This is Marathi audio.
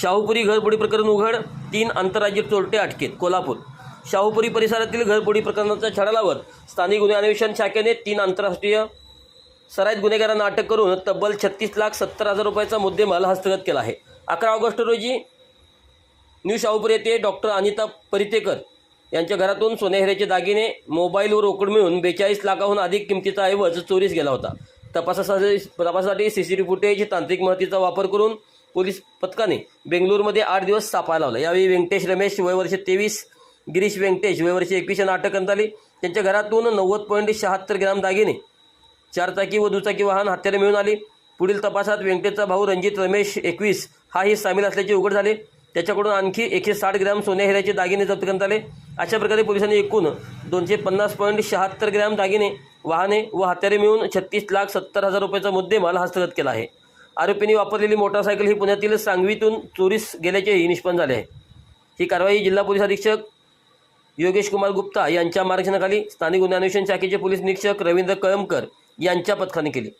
शाहूपुरी घरपोडी प्रकरण उघड तीन आंतरराज्य चोरटे अटकेत कोल्हापूर. शाहूपुरी परिसरातील घरपोडी प्रकरणाचा छडा लावत स्थानिक गुन्हे अन्वेषण शाखेने तीन आंतरराष्ट्रीय सराईत गुन्हेगारांना अटक करून तब्बल छत्तीस लाख सत्तर हजार रुपयाचा मुद्देमाल हस्तगत केला आहे. अकरा ऑगस्ट रोजी न्यू शाहूपूर येथे डॉक्टर अनिता परितेकर यांच्या घरातून सोनेहिऱ्याचे दागिने मोबाईल व रोकड मिळून बेचाळीस लाखाहून अधिक किमतीचा ऐवज चोरीस गेला होता. तपासासाठी तपासासाठी सी सी टी फुटेज तांत्रिक महतीचा वापर करून पोलीस पथकाने बेंगलोरमध्ये आठ दिवस सापळा लावला. यावेळी व्यंकटेश रमेश वयवर्ष तेवीस गिरीश व्यंकटेश वयवर्ष एकवीस यांना अटक करण्यात आली त्यांच्या घरातून नव्वद पॉईंट शहात्तर ग्राम दागिने चारचाकी व दुचाकी वाहन हत्यारे मिळून आली. पुढील तपासात व्यंकटेशचा भाऊ रणजित रमेश एकवीस हाही सामील असल्याचे उघड झाले. त्याच्याकडून आणखी एकशे साठ ग्रॅम सोने हिऱ्याचे दागिने जप्त करण्यात आले. अशा प्रकारे पोलिसांनी एकूण दोनशे पन्नास पॉईंट शहात्तर ग्रॅम दागिने वाहने व हत्यारे मिळून छत्तीस लाख सत्तर हजार रुपयाचा मुद्देमाल हस्तगत केला आहे. आरोपींनी वापरलेली मोटारसायकल ही पुण्यातील सांगवीतून चोरीस गेल्याचेही निष्पन्न झाले आहे. ही कारवाई जिल्हा पोलीस अधीक्षक योगेश कुमार गुप्ता यांच्या मार्गदर्शनाखाली स्थानिक गुन्हे अन्वेषण शाखेचे पोलीस निरीक्षक रवींद्र कळमकर यांच्या पथकाने केली.